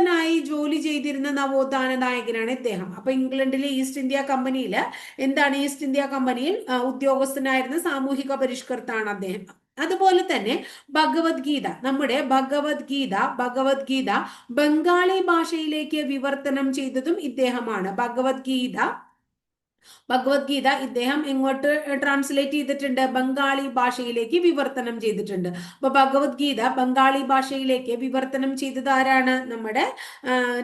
[SPEAKER 1] ഗുമസ്തനായി ജോലി ചെയ്തിരുന്ന നവോത്ഥാന നായകനാണ് ഇദ്ദേഹം. അപ്പൊ ഇംഗ്ലണ്ടിലെ ഈസ്റ്റ് ഇന്ത്യ കമ്പനിയിൽ എന്താണ് ഈസ്റ്റ് ഇന്ത്യ കമ്പനിയിൽ? ഉദ്യോഗസ്ഥനായിരുന്ന സാമൂഹിക പരിഷ്കർത്താണ് അദ്ദേഹം. അതുപോലെ തന്നെ ഭഗവത്ഗീത നമ്മുടെ ഭഗവത്ഗീത ഭഗവത്ഗീത ബംഗാളി ഭാഷയിലേക്ക് വിവർത്തനം ചെയ്തതും ഇദ്ദേഹമാണ്. ഭഗവത്ഗീത ഭഗവത്ഗീത ഇദ്ദേഹം ഇങ്ങോട്ട് ട്രാൻസ്ലേറ്റ് ചെയ്തിട്ടുണ്ട്. ബംഗാളി ഭാഷയിലേക്ക് വിവർത്തനം ചെയ്തിട്ടുണ്ട്. അപ്പൊ ഭഗവത്ഗീത ബംഗാളി ഭാഷയിലേക്ക് വിവർത്തനം ചെയ്തത് ആരാണ്? നമ്മുടെ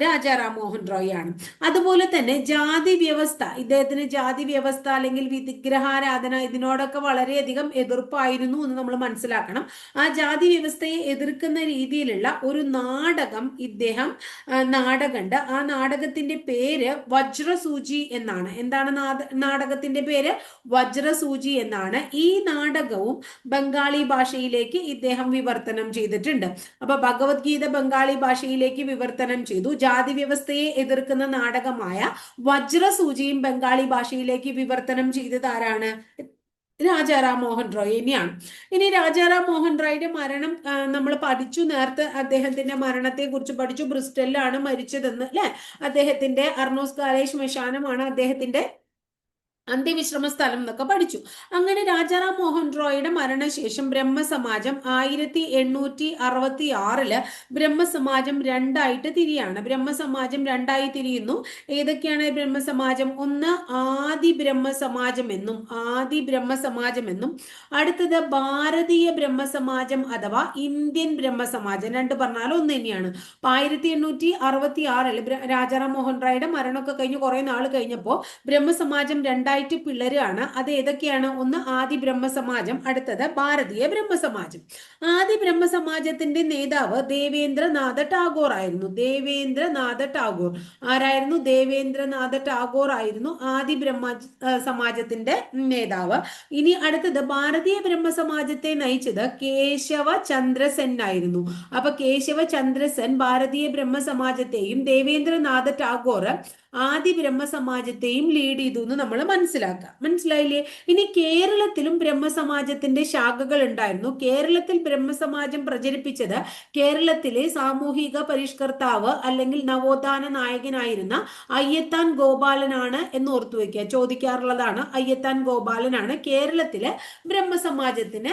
[SPEAKER 1] രാജാറാം മോഹൻ റോയ് ആണ്. അതുപോലെ തന്നെ ജാതി വ്യവസ്ഥ ഇദ്ദേഹത്തിന് ജാതി വ്യവസ്ഥ അല്ലെങ്കിൽ വിഗ്രഹാരാധന ഇതിനോടൊക്കെ വളരെയധികം എതിർപ്പായിരുന്നു എന്ന് നമ്മൾ മനസ്സിലാക്കണം. ആ ജാതി വ്യവസ്ഥയെ എതിർക്കുന്ന രീതിയിലുള്ള ഒരു നാടകം ഇദ്ദേഹം നാടകമുണ്ട് ആ നാടകത്തിന്റെ പേര് വജ്രസൂചി എന്നാണ്. എന്താണ് നാടകത്തിന്റെ പേര് വജ്രസൂചി എന്നാണ്. ഈ നാടകവും ബംഗാളി ഭാഷയിലേക്ക് ഇദ്ദേഹം വിവർത്തനം ചെയ്തിട്ടുണ്ട്. അപ്പൊ ഭഗവത്ഗീത ബംഗാളി ഭാഷയിലേക്ക് വിവർത്തനം ചെയ്തു. ജാതി വ്യവസ്ഥയെ എതിർക്കുന്ന നാടകമായ വജ്രസൂചിയും ബംഗാളി ഭാഷയിലേക്ക് വിവർത്തനം ചെയ്തത് ആരാണ്? രാജാറാം മോഹൻ റോയ് ഇനി രാജാറാം മോഹൻ റോയുടെ മരണം നമ്മൾ പഠിച്ചു നേരത്തെ അദ്ദേഹത്തിന്റെ മരണത്തെ കുറിച്ച് പഠിച്ചു. ബ്രിസ്റ്റലിലാണ് മരിച്ചതെന്ന് അല്ലെ? അദ്ദേഹത്തിന്റെ അർണോസ് കാലേഷ് ശ്മശാനമാണ് അദ്ദേഹത്തിന്റെ അന്ത്യവിശ്രമ സ്ഥലം എന്നൊക്കെ പഠിച്ചു. അങ്ങനെ രാജാറാം മോഹൻ റോയുടെ മരണശേഷം ബ്രഹ്മസമാജം ആയിരത്തി എണ്ണൂറ്റി അറുപത്തി ആറിൽ ബ്രഹ്മസമാജം രണ്ടായിട്ട് തിരിയാണ്. ബ്രഹ്മസമാജം രണ്ടായി തിരിയുന്നു. ഏതൊക്കെയാണ് ബ്രഹ്മസമാജം? ഒന്ന് ആദി ബ്രഹ്മസമാജം എന്നും ആദി ബ്രഹ്മസമാജം എന്നും. അടുത്തത് ഭാരതീയ ബ്രഹ്മസമാജം അഥവാ ഇന്ത്യൻ ബ്രഹ്മസമാജം. രണ്ട് പറഞ്ഞാലും ഒന്ന് തന്നെയാണ്. അപ്പൊ ആയിരത്തി എണ്ണൂറ്റി അറുപത്തി ആറിൽ രാജാറാം മോഹൻ റോയുടെ മരണമൊക്കെ കഴിഞ്ഞ് കുറെ നാൾ കഴിഞ്ഞപ്പോൾ ബ്രഹ്മസമാജം രണ്ടായി രണ്ടായിട്ട് പിള്ളരാണ് അത് ഏതൊക്കെയാണ്? ഒന്ന് ആദി ബ്രഹ്മസമാജം അടുത്തത് ഭാരതീയ ബ്രഹ്മസമാജം. ആദി ബ്രഹ്മസമാജത്തിന്റെ നേതാവ് ദേവേന്ദ്രനാഥ ടാഗോർ ആയിരുന്നു. ദേവേന്ദ്രനാഥ ടാഗോർ. ആരായിരുന്നു? ദേവേന്ദ്രനാഥ ടാഗോർ ആയിരുന്നു ആദി ബ്രഹ്മ സമാജത്തിന്റെ നേതാവ്. ഇനി അടുത്തത് ഭാരതീയ ബ്രഹ്മസമാജത്തെ നയിച്ചത് കേശവ ചന്ദ്രസെൻ ആയിരുന്നു. അപ്പൊ കേശവ ചന്ദ്രസെൻ ഭാരതീയ ബ്രഹ്മസമാജത്തെയും ദേവേന്ദ്രനാഥ ടാഗോർ ആദി ബ്രഹ്മസമാജത്തെയും ലീഡ് ചെയ്തു എന്ന് നമ്മൾ മനസ്സിലാക്കുക മനസ്സിലായില്ലേ? ഇനി കേരളത്തിലും ബ്രഹ്മസമാജത്തിന്റെ ശാഖകൾ ഉണ്ടായിരുന്നു. കേരളത്തിൽ ബ്രഹ്മസമാജം പ്രചരിപ്പിച്ചത് കേരളത്തിലെ സാമൂഹിക പരിഷ്കർത്താവ് അല്ലെങ്കിൽ നവോത്ഥാന നായകനായിരുന്ന അയ്യത്താൻ ഗോപാലനാണ് എന്ന് ഓർത്തു വയ്ക്കുക. ചോദിക്കാറുള്ളതാണ് അയ്യത്താൻ ഗോപാലനാണ് കേരളത്തിലെ ബ്രഹ്മസമാജത്തിന്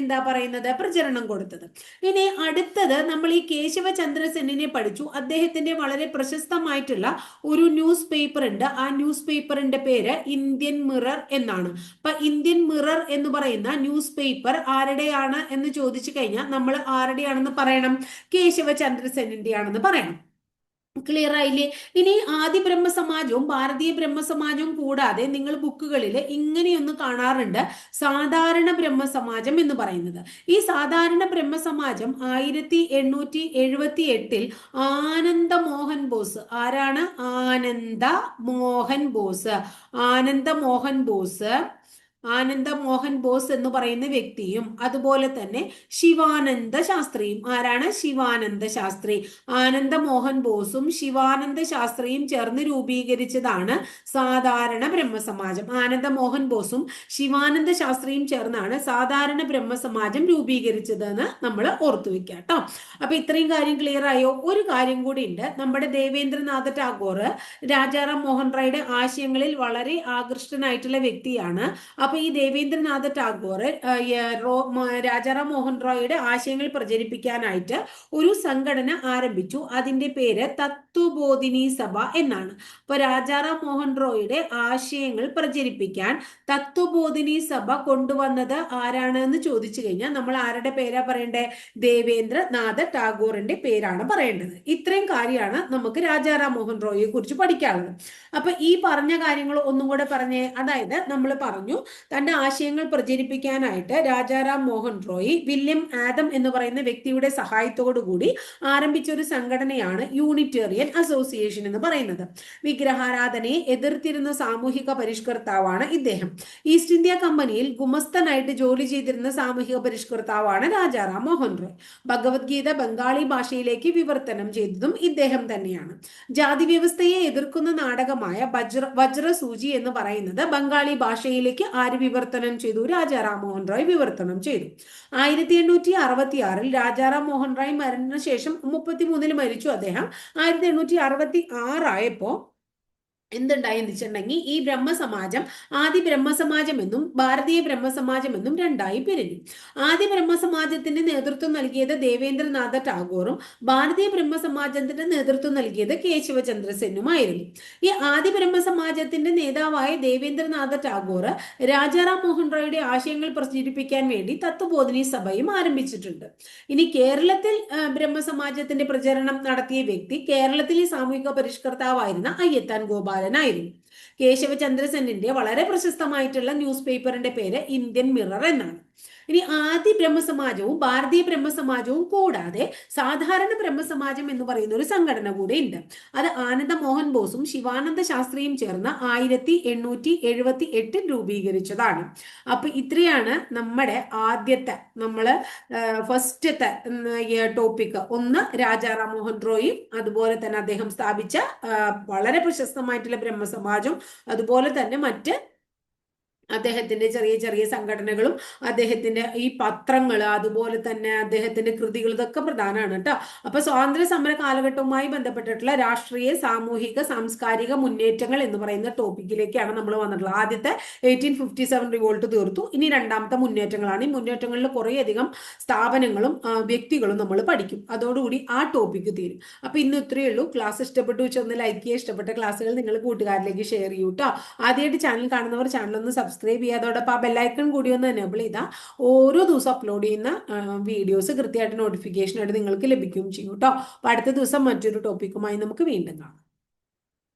[SPEAKER 1] എന്താ പറയുന്നത്? പ്രചരണം കൊടുത്തത്. ഇനി അടുത്തത് നമ്മൾ ഈ കേശവ ചന്ദ്രസെന്നിനെ പഠിച്ചു. അദ്ദേഹത്തിന്റെ വളരെ പ്രശസ്തമായിട്ടുള്ള ഒരു ന്യൂസ് പേപ്പർ ഉണ്ട്. ആ ന്യൂസ് പേപ്പറിന്റെ പേര് ഇന്ത്യൻ മിറർ എന്നാണ്. അപ്പൊ ഇന്ത്യൻ മിറർ എന്ന് പറയുന്ന ന്യൂസ് പേപ്പർ ആരുടെയാണ് എന്ന് ചോദിച്ചു കഴിഞ്ഞാൽ നമ്മൾ ആരുടെയാണെന്ന് പറയണം? കേശവ ചന്ദ്രസെന്നിന്റെ ആണെന്ന് പറയണം. ക്ലിയർ ആയില്ലേ? ഇനി ആദി ബ്രഹ്മസമാജവും ഭാരതീയ ബ്രഹ്മസമാജവും കൂടാതെ നിങ്ങൾ ബുക്കുകളിൽ ഇങ്ങനെയൊന്ന് കാണാറുണ്ട്. സാധാരണ ബ്രഹ്മസമാജം എന്ന് പറയുന്നത്. ഈ സാധാരണ ബ്രഹ്മസമാജം ആയിരത്തി എണ്ണൂറ്റി എഴുപത്തി എട്ടിൽ ആനന്ദ മോഹൻ ബോസ്. ആരാണ്? ആനന്ദ മോഹൻ ബോസ്. ആനന്ദ മോഹൻ ബോസ് ആനന്ദ മോഹൻ ബോസ് എന്ന് പറയുന്ന വ്യക്തിയും അതുപോലെ തന്നെ ശിവാനന്ദ ശാസ്ത്രിയും. ആരാണ്? ശിവാനന്ദ ശാസ്ത്രി. ആനന്ദ മോഹൻ ബോസും ശിവാനന്ദ ശാസ്ത്രിയും ചേർന്ന് രൂപീകരിച്ചതാണ് സാധാരണ ബ്രഹ്മസമാജം. ആനന്ദ മോഹൻ ബോസും ശിവാനന്ദ ശാസ്ത്രിയും ചേർന്നാണ് സാധാരണ ബ്രഹ്മസമാജം രൂപീകരിച്ചതെന്ന് നമ്മൾ ഓർത്തു വെക്കാം കേട്ടോ അപ്പൊ ഇത്രയും കാര്യം ക്ലിയർ ആയോ? ഒരു കാര്യം കൂടി ഉണ്ട്. നമ്മുടെ ദേവേന്ദ്രനാഥ ടാഗോർ രാജാറാം മോഹൻ റായുടെ ആശയങ്ങളിൽ വളരെ ആകൃഷ്ടനായിട്ടുള്ള വ്യക്തിയാണ്. അപ്പൊ അപ്പൊ ഈ ദേവേന്ദ്രനാഥ ടാഗോർ രാജാറാം മോഹൻ റോയുടെ ആശയങ്ങൾ പ്രചരിപ്പിക്കാനായിട്ട് ഒരു സംഘടന ആരംഭിച്ചു. അതിന്റെ പേര് തത്വബോധിനി സഭ എന്നാണ്. അപ്പൊ രാജാറാം മോഹൻ റോയുടെ ആശയങ്ങൾ പ്രചരിപ്പിക്കാൻ തത്വബോധിനി സഭ കൊണ്ടുവന്നത് ആരാണ് എന്ന് ചോദിച്ചു കഴിഞ്ഞാൽ നമ്മൾ ആരുടെ പേരാ പറയേണ്ടത് ദേവേന്ദ്രനാഥ ടാഗോറിന്റെ പേരാണ് പറയേണ്ടത്. ഇത്രയും കാര്യമാണ് നമുക്ക് രാജാറാം മോഹൻ റോയെ കുറിച്ച് പഠിക്കാനുള്ളത്. അപ്പൊ ഈ പറഞ്ഞ കാര്യങ്ങൾ ഒന്നും കൂടെ പറഞ്ഞേ അതായത് നമ്മൾ പറഞ്ഞു തന്റെ ആശയങ്ങൾ പ്രചരിപ്പിക്കാനായിട്ട് രാജാറാം മോഹൻ റോയി വില്യം ആദം എന്ന് പറയുന്ന വ്യക്തിയുടെ കൂടി ആരംഭിച്ച ഒരു സംഘടനയാണ് യൂണിറ്റേറിയൻ അസോസിയേഷൻ എന്ന് പറയുന്നത്. വിഗ്രഹാരാധനയെ എതിർത്തിരുന്ന സാമൂഹിക പരിഷ്കർത്താവാണ് ഇദ്ദേഹം. ഈസ്റ്റ് ഇന്ത്യ കമ്പനിയിൽ ഗുമസ്തനായിട്ട് ജോലി ചെയ്തിരുന്ന സാമൂഹിക പരിഷ്കർത്താവാണ് രാജാറാം മോഹൻ റോയ്. ഭഗവത്ഗീത ബംഗാളി ഭാഷയിലേക്ക് വിവർത്തനം ചെയ്തതും ഇദ്ദേഹം തന്നെയാണ്. ജാതി വ്യവസ്ഥയെ എതിർക്കുന്ന നാടകമായ വജ്ര വജ്രസൂചി എന്ന് പറയുന്നത് ബംഗാളി ഭാഷയിലേക്ക് ആര് വിവർത്തനം ചെയ്തു. രാജാറാം മോഹൻ റോയ് വിവർത്തനം ചെയ്തു. ആയിരത്തി എണ്ണൂറ്റി അറുപത്തി ആറിൽ രാജാറാം മോഹൻ റോയ് മരണശേഷം മുപ്പത്തി മൂന്നിൽ മരിച്ചു. അദ്ദേഹം ആയിരത്തി എണ്ണൂറ്റി അറുപത്തി ആറായപ്പോ എന്തുണ്ടായെന്ന് വെച്ചിട്ടുണ്ടെങ്കിൽ ഈ ബ്രഹ്മസമാജം ആദി ബ്രഹ്മസമാജം എന്നും ഭാരതീയ ബ്രഹ്മസമാജം എന്നും രണ്ടായി പിരിഞ്ഞു. ആദി ബ്രഹ്മസമാജത്തിന് നേതൃത്വം നൽകിയത് ദേവേന്ദ്രനാഥ ടാഗോറും ഭാരതീയ ബ്രഹ്മസമാജത്തിന്റെ നേതൃത്വം നൽകിയത് കേശവചന്ദ്ര ആയിരുന്നു ഈ ആദി ബ്രഹ്മസമാജത്തിന്റെ നേതാവായ ദേവേന്ദ്രനാഥ ടാഗോർ രാജാറാം മോഹൻ റോയുടെ ആശയങ്ങൾ പ്രചരിപ്പിക്കാൻ വേണ്ടി തത്വബോധിനി സഭയും ആരംഭിച്ചിട്ടുണ്ട്. ഇനി കേരളത്തിൽ ബ്രഹ്മസമാജത്തിന്റെ പ്രചരണം നടത്തിയ വ്യക്തി കേരളത്തിലെ സാമൂഹിക പരിഷ്കർത്താവായിരുന്ന അയ്യത്താൻ ഗോപാലൻ. ബാലനായിരുന്നു കേശവചന്ദ്രസെന്നിന്റെ വളരെ പ്രശസ്തമായിട്ടുള്ള ന്യൂസ് പേപ്പറിന്റെ പേര് ഇന്ത്യൻ മിറർ എന്നാണ്. ഇനി ആദ്യ ബ്രഹ്മസമാജവും ഭാരതീയ ബ്രഹ്മസമാജവും കൂടാതെ സാധാരണ ബ്രഹ്മസമാജം എന്ന് പറയുന്ന ഒരു സംഘടന കൂടെ ഉണ്ട്. അത് ആനന്ദ മോഹൻ ബോസും ശിവാനന്ദ ശാസ്ത്രിയും ചേർന്ന് ആയിരത്തി എണ്ണൂറ്റി എഴുപത്തി എട്ടിൽ രൂപീകരിച്ചതാണ്. അപ്പൊ ഇത്രയാണ് നമ്മുടെ ആദ്യത്തെ നമ്മൾ ഫസ്റ്റത്തെ ടോപ്പിക് ഒന്ന് രാജാറാം മോഹൻ റോയും അതുപോലെ തന്നെ അദ്ദേഹം സ്ഥാപിച്ച വളരെ പ്രശസ്തമായിട്ടുള്ള ബ്രഹ്മസമാജം അതുപോലെ തന്നെ മറ്റ് അദ്ദേഹത്തിന്റെ ചെറിയ ചെറിയ സംഘടനകളും അദ്ദേഹത്തിന്റെ ഈ പത്രങ്ങൾ അതുപോലെ തന്നെ അദ്ദേഹത്തിന്റെ കൃതികൾ ഇതൊക്കെ പ്രധാനമാണ് കേട്ടോ. അപ്പൊ സ്വാതന്ത്ര്യ സമര കാലഘട്ടവുമായി ബന്ധപ്പെട്ടിട്ടുള്ള രാഷ്ട്രീയ സാമൂഹിക സാംസ്കാരിക മുന്നേറ്റങ്ങൾ എന്ന് പറയുന്ന ടോപ്പിക്കിലേക്കാണ് നമ്മൾ വന്നിട്ടുള്ളത്. ആദ്യത്തെ എയ്റ്റീൻ ഫിഫ്റ്റി സെവൻ റിവോൾട്ട് തീർത്തു. ഇനി രണ്ടാമത്തെ മുന്നേറ്റങ്ങളാണ്. ഈ മുന്നേറ്റങ്ങളിൽ കുറേയധികം സ്ഥാപനങ്ങളും വ്യക്തികളും നമ്മൾ പഠിക്കും. അതോടുകൂടി ആ ടോപ്പിക്ക് തീരും. അപ്പൊ ഇന്ന് ഇത്രയേ ഉള്ളൂ. ക്ലാസ് ഇഷ്ടപ്പെട്ടു വെച്ചൊന്ന് ലൈക്ക് ചെയ്യുക. ഇഷ്ടപ്പെട്ട ക്ലാസ്സുകൾ നിങ്ങൾ കൂട്ടുകാരിലേക്ക് ഷെയർ ചെയ്യൂ കേട്ടോ. ആദ്യമായിട്ട് ചാനൽ കാണുന്നവർ ചാനൽ ഒന്ന് സബ്സ്ക്രൈബ് സബ്സ്ക്രൈബ് ചെയ്യുക. അതോടൊപ്പം ആ ബെല്ലൈക്കൺ കൂടി ഒന്ന് എനേബിൾ ചെയ്താൽ ഓരോ ദിവസം അപ്ലോഡ് ചെയ്യുന്ന വീഡിയോസ് കൃത്യമായിട്ട് നോട്ടിഫിക്കേഷൻ ആയിട്ട് നിങ്ങൾക്ക് ലഭിക്കുകയും ചെയ്യും കേട്ടോ അപ്പോൾ അടുത്ത ദിവസം മറ്റൊരു ടോപ്പിക്കുമായി നമുക്ക് വീണ്ടും കാണാം.